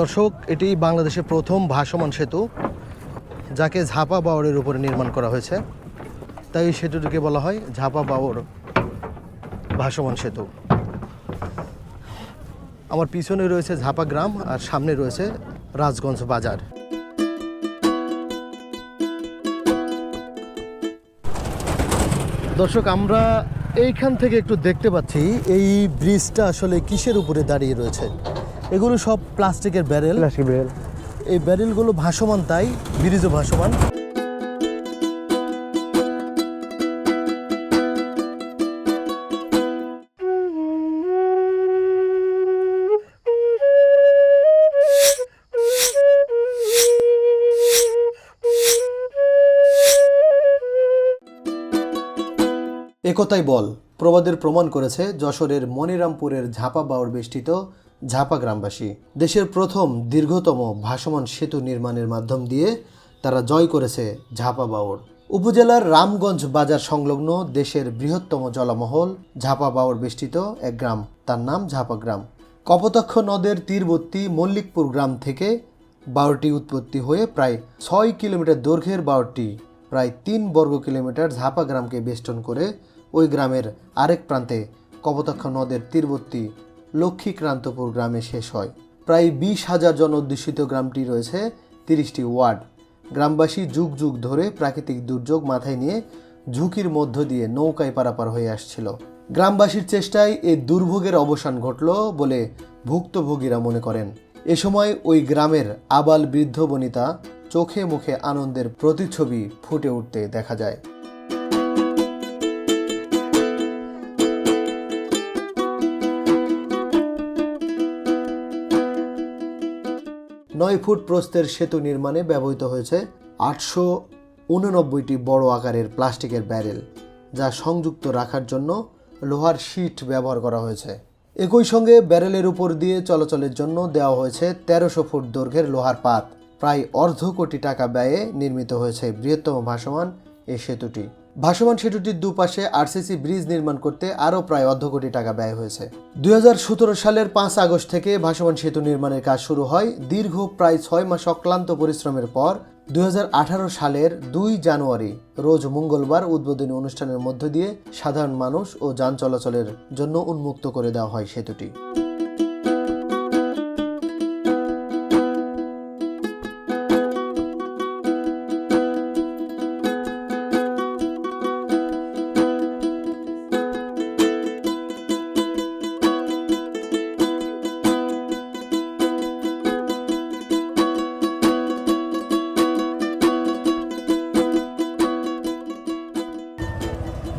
দর্শক, এটি বাংলাদেশের প্রথম ভাসমান সেতু, যাকে ঝাপা বাওরের উপরে নির্মাণ করা হয়েছে। তাই এই সেতুটিকে বলা হয় ঝাপা বাওর ভাসমান সেতু। আমার পিছনে রয়েছে ঝাপা গ্রাম, আর সামনে রয়েছে রাজগঞ্জ বাজার। দর্শক, আমরা এইখান থেকে একটু দেখতে পাচ্ছি, এই ব্রিজটা আসলে কিসের উপরে দাঁড়িয়ে রয়েছে? এগুলো সব প্লাস্টিকের ব্যারেল। প্লাস্টিক বেল এই ব্যারেলগুলো ভাসমান তাই ব্রিজও ভাসমান। একতাই বল প্রবাদের প্রমাণ করেছে যশোরের মনিরামপুরের ঝাপা বাওর বেষ্টিত ঝাপা গ্রামবাসী দেশের প্রথম দীর্ঘতম ভাসমান সেতু নির্মাণের মাধ্যম দিয়ে তারা জয় করেছে ঝাপা বাওর উপজেলার রামগঞ্জ বাজার সংলগ্ন দেশের বৃহত্তম জলামহল ঝাপা বাওর বেষ্টিত এক গ্রাম। তার নাম ঝাপা গ্রাম। কপোতাক্ষ নদের তীরবর্তী মল্লিকপুর গ্রাম থেকে বাওরটি উৎপত্তি হয়ে প্রায় ছয় কিলোমিটার দৈর্ঘ্যের বাওরটি প্রায় তিন বর্গ কিলোমিটার ঝাপা গ্রামকে বেষ্টন করে ওই গ্রামের আরেক প্রান্তে কপোতাক্ষ নদের তীরবর্তী লক্ষ্মীক্রান্তপুর গ্রামে শেষ হয়। প্রায় বিশ হাজার জন অধ্যুষিত গ্রামটি রয়েছে তিরিশটি ওয়ার্ড। গ্রামবাসী যুগ যুগ ধরে প্রাকৃতিক দুর্যোগ মাথায় নিয়ে ঝুঁকির মধ্য দিয়ে নৌকায় পারাপার হয়ে আসছিল। গ্রামবাসীর চেষ্টায় এই দুর্ভোগের অবসান ঘটল বলে ভুক্তভোগীরা মনে করেন। এ সময় ওই গ্রামের আবাল বৃদ্ধ বনিতা চোখে মুখে আনন্দের প্রতিচ্ছবি ফুটে উঠতে দেখা যায়। নয় ফুট প্রস্থের সেতু নির্মাণে ব্যবহৃত হয়েছে আটশো উননব্বইটি বড় আকারের প্লাস্টিকের ব্যারেল, যা সংযুক্ত রাখার জন্য লোহার শিট ব্যবহার করা হয়েছে। একই সঙ্গে ব্যারেলের উপর দিয়ে চলাচলের জন্য দেওয়া হয়েছে তেরোশো ফুট দৈর্ঘ্যের লোহার পাত। প্রায় অর্ধ কোটি টাকা ব্যয়ে নির্মিত হয়েছে বৃহত্তম ভাসমান এই সেতুটি। ভাসমান সেতুটির দুপাশে আরসিসি ব্রিজ নির্মাণ করতে আরও প্রায় অর্ধ কোটি টাকা ব্যয় হয়েছে। দুই হাজার সতেরো সালের পাঁচ আগস্ট থেকে ভাসমান সেতু নির্মাণের কাজ শুরু হয় দীর্ঘ প্রায় ছয় মাস অক্লান্ত পরিশ্রমের পর। দু হাজার আঠারো সালের দুই জানুয়ারি, রোজ মঙ্গলবার উদ্বোধনী অনুষ্ঠানের মধ্য দিয়ে সাধারণ মানুষ ও যান চলাচলের জন্য উন্মুক্ত করে দেওয়া হয় সেতুটি।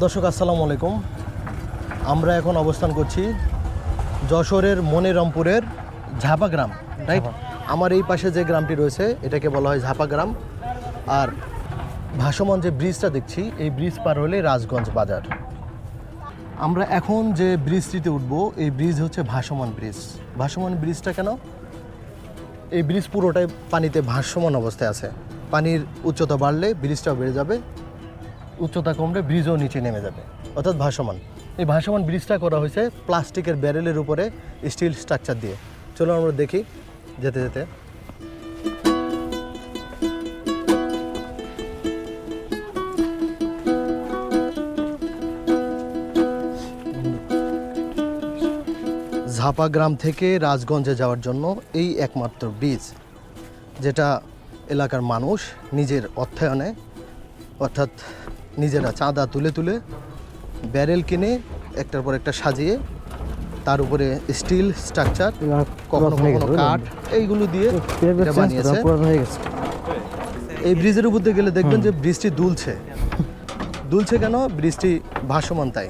দর্শক আসসালামু আলাইকুম। আমরা এখন অবস্থান করছি যশোরের মনিরামপুরের ঝাপা গ্রাম রাইট আমার এই পাশে যে গ্রামটি রয়েছে এটাকে বলা হয় ঝাপা গ্রাম। আর ভাসমান যে ব্রিজটা দেখছি এই ব্রিজ পার হলে রাজগঞ্জ বাজার। আমরা এখন যে ব্রিজটিতে উঠব এই ব্রিজ হচ্ছে ভাসমান ব্রিজ ভাসমান ব্রিজটা কেন? এই ব্রিজ পুরোটাই পানিতে ভাসমান অবস্থায় আছে। পানির উচ্চতা বাড়লে ব্রিজটাও বেড়ে যাবে। উচ্চতা কমলে ব্রিজও নিচে নেমে যাবে। অর্থাৎ ভাসমান। এই ভাসমান ব্রিজটা করা হয়েছে প্লাস্টিকের ব্যারেলের উপরে স্টিল স্ট্রাকচার দিয়ে। চলো আমরা দেখি যেতে যেতে। ঝাপা গ্রাম থেকে রাজগঞ্জে যাওয়ার জন্য এই একমাত্র ব্রিজ যেটা এলাকার মানুষ নিজের অর্থায়নে, অর্থাৎ নিজেরা চাঁদা তুলে তুলে ব্যারেল কিনে একটার পর একটা সাজিয়ে তার উপরে স্টিল স্ট্রাকচার কখনো কখনো কাঠ এইগুলো দিয়ে বানিয়েছে। এই ব্রিজের উপর দিয়ে গেলে দেখবেন যে বৃষ্টি দুলছে। দুলছে কেন? ব্রিজটি ভাসমান তাই।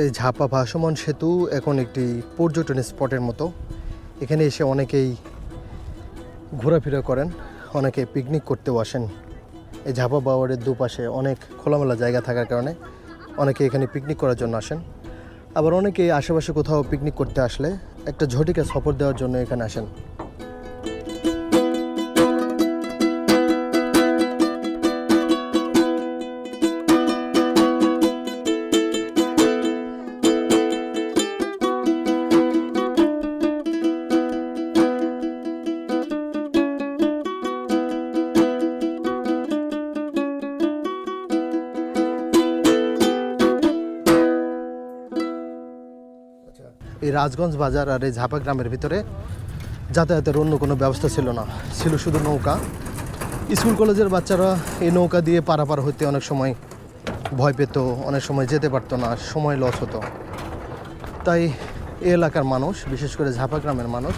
এই ঝাপা ভাসমান সেতু এখন একটি পর্যটন স্পটের মতো। এখানে এসে অনেকেই ঘোরাফেরা করেন, অনেকে পিকনিক করতেও আসেন। এই ঝাপা বাওয়ারের দুপাশে অনেক খোলামেলা জায়গা থাকার কারণে অনেকে এখানে পিকনিক করার জন্য আসেন। আবার অনেকে আশেপাশে কোথাও পিকনিক করতে আসলে একটা ঝটিকা সফর দেওয়ার জন্য এখানে আসেন। এই রাজগঞ্জ বাজার আর এই ঝাপা গ্রামের ভিতরে যাতায়াতের অন্য কোনো ব্যবস্থা ছিল না। ছিল শুধু নৌকা। স্কুল কলেজের বাচ্চারা এই নৌকা দিয়ে পারাপার হতে অনেক সময় ভয় পেত, অনেক সময় যেতে পারতো না, সময় লস হতো। তাই এই এলাকার মানুষ, বিশেষ করে ঝাপা গ্রামের মানুষ,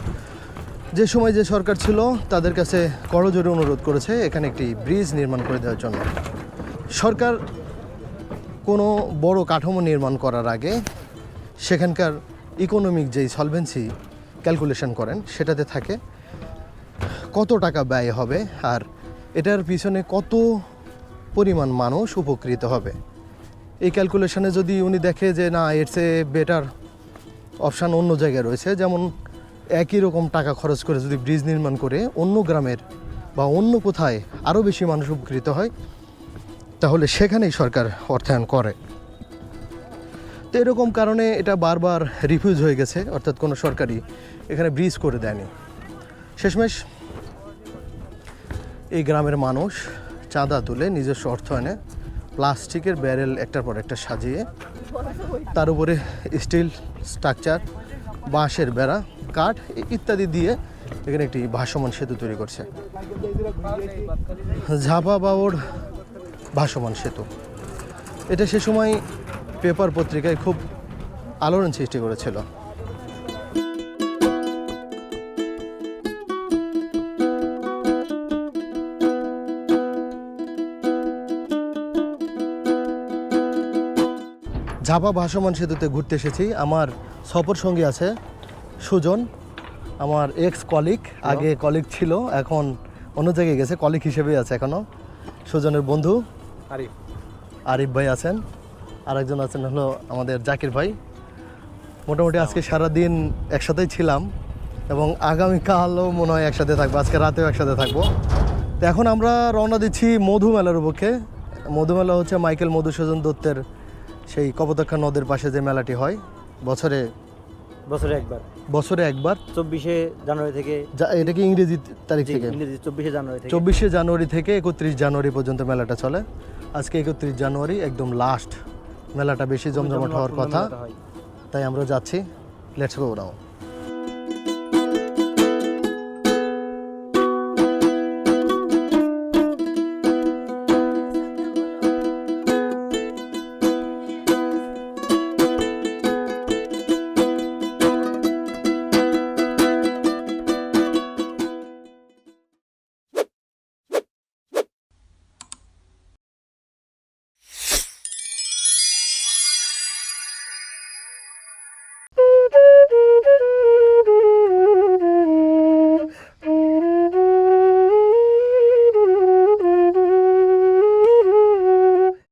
যে সময় যে সরকার ছিল, তাদের কাছে করজোরে অনুরোধ করেছে এখানে একটি ব্রিজ নির্মাণ করে দেওয়ার জন্য। সরকার কোনো বড় কাঠামো নির্মাণ করার আগে সেখানকার ইকোনমিক যেই সলভেন্সি ক্যালকুলেশন করেন, সেটাতে থাকে কত টাকা ব্যয় হবে আর এটার পিছনে কত পরিমাণ মানুষ উপকৃত হবে। এই ক্যালকুলেশনে যদি উনি দেখে যে না, এর চেয়ে বেটার অপশান অন্য জায়গায় রয়েছে, যেমন একই রকম টাকা খরচ করে যদি ব্রিজ নির্মাণ করে অন্য গ্রামের বা অন্য কোথায় আরও বেশি মানুষ উপকৃত হয়, তাহলে সেখানেই সরকার অর্থায়ন করে। তো এরকম কারণে এটা বারবার রিফিউজ হয়ে গেছে, অর্থাৎ কোনো সরকারি এখানে ব্রিজ করে দেয়নি। শেষমেশ এই গ্রামের মানুষ চাঁদা তুলে নিজস্ব অর্থায়নে প্লাস্টিকের ব্যারেল একটার পর একটা সাজিয়ে তার উপরে স্টিল স্ট্রাকচার বাঁশের বেড়া, কাঠ ইত্যাদি দিয়ে এখানে একটি ভাসমান সেতু তৈরি করছে। ঝাপা বাউর ভাসমান সেতু। এটা সে সময় পেপার পত্রিকায় খুব আলোড়ন সৃষ্টি করেছিল। ঝাপা ভাসমান সেতুতে ঘুরতে এসেছি। আমার সফর সঙ্গী আছে সুজন আমার এক্স কলিগ আগে কলিগ ছিল এখন অন্য জায়গায় গেছে কলিগ হিসেবেই আছে এখনও সুজনের বন্ধু আরিফ। আরিফ ভাই আছেন। আরেকজন আছেন হলো আমাদের জাকির ভাই। মোটামুটি আজকে সারা দিন একসাথেই ছিলাম এবং আগামীকালও মনে হয় একসাথে থাকব আজকে রাতেও একসাথে থাকব। তো এখন আমরা রওনা দিচ্ছি মধু মেলার পক্ষে মধু মেলা হচ্ছে মাইকেল মধুসূদন দত্তের সেই কপোতাক্ষা নদের পাশে যে মেলাটি হয়। বছরে বছরে একবার। বছরে একবার। চব্বিশে জানুয়ারি থেকে এটা কি ইংরেজি তারিখ থেকে? ইংরেজি চব্বিশে জানুয়ারি থেকে। চব্বিশে জানুয়ারি থেকে একত্রিশ জানুয়ারি পর্যন্ত মেলাটা চলে। আজকে একত্রিশ জানুয়ারি একদম লাস্ট মেলাটা বেশি জমজমাট হওয়ার কথা। তাই আমরা যাচ্ছি। Let's go now